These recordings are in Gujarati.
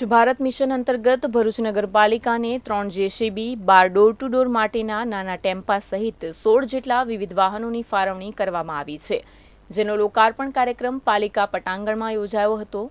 સ્વચ્છ ભારત મિશન અંતર્ગત ભરૂચ નગરપાલિકાને ત્રણ જેસીબી, બાર ડોર ટુ ડોર માટેના નાના ટેમ્પા સહિત સોળ જેટલા વિવિધ વાહનોની ફાળવણી કરવામાં આવી છે, જેનો લોકાર્પણ કાર્યક્રમ પાલિકા પટાંગણમાં યોજાયો હતો.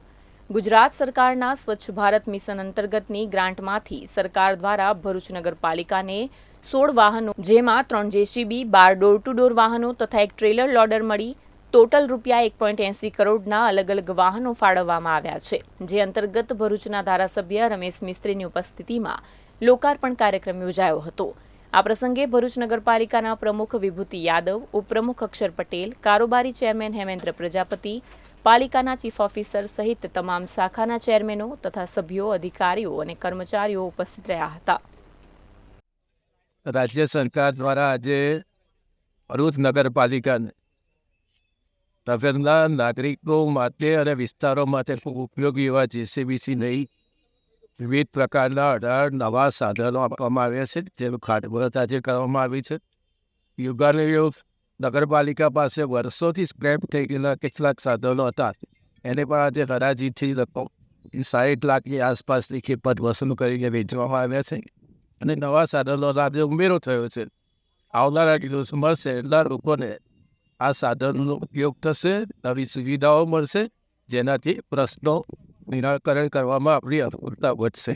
ગુજરાત સરકારના સ્વચ્છ ભારત મિશન અંતર્ગતની ગ્રાન્ટમાંથી સરકાર દ્વારા ભરૂચ નગરપાલિકાને સોળ વાહનો, જેમાં ત્રણ જેસીબી, બાર ડોર ટુ ડોર વાહનો તથા એક ટ્રેલર લોડર મળી ટોટલ રૂપિયા એક પોઈન્ટ એંસી કરોડના અલગ અલગ વાહનો ફાળવવામાં આવ્યા છે, જે અંતર્ગત ભરૂચના ધારાસભ્ય રમેશ મિસ્ત્રીની ઉપસ્થિતિમાં લોકાર્પણ કાર્યક્રમ યોજાયો હતો. આ પ્રસંગે ભરૂચ નગરપાલિકાના પ્રમુખ વિભૂતિ યાદવ, ઉપપ્રમુખ અક્ષર પટેલ, કારોબારી ચેરમેન હેમેન્દ્ર પ્રજાપતિ, પાલિકાના ચીફ ઓફિસર સહિત તમામ શાખાના ચેરમેનો તથા સભ્યો, અધિકારીઓ અને કર્મચારીઓ ઉપસ્થિત રહ્યા હતા. રાજ્ય સરકાર દ્વારા આજે ભરૂચ નગરપાલિકાને નગરના નાગરિકો માટે અને વિસ્તારો માટે ખૂબ ઉપયોગી એવા જેસીબીસી નહીં વિવિધ પ્રકારના અઢાર નવા સાધનો આપવામાં આવ્યા છે જેનું ખાતમુહૂર્ત આજે કરવામાં આવી છે. યુગાને યુગ નગરપાલિકા પાસે વર્ષોથી સ્ક્રેપ થઈ ગયેલા કેટલાક સાધનો હતા. એને પણ આજે હરાજીથી લગભગ સાઠ લાખની આસપાસની કિંમત વસૂલ કરીને વેચવામાં આવ્યા છે અને નવા સાધનો આજે ઉમેરો થયો છે. આવનારા દિવસમાં શહેરના લોકોને આ સાધનોનો ઉપયોગ થશે નવી સુવિધાઓ મળશે જેનાથી પ્રશ્નો નિરાકરણ કરવામાં આપણી અનુકૂળતા વધશે.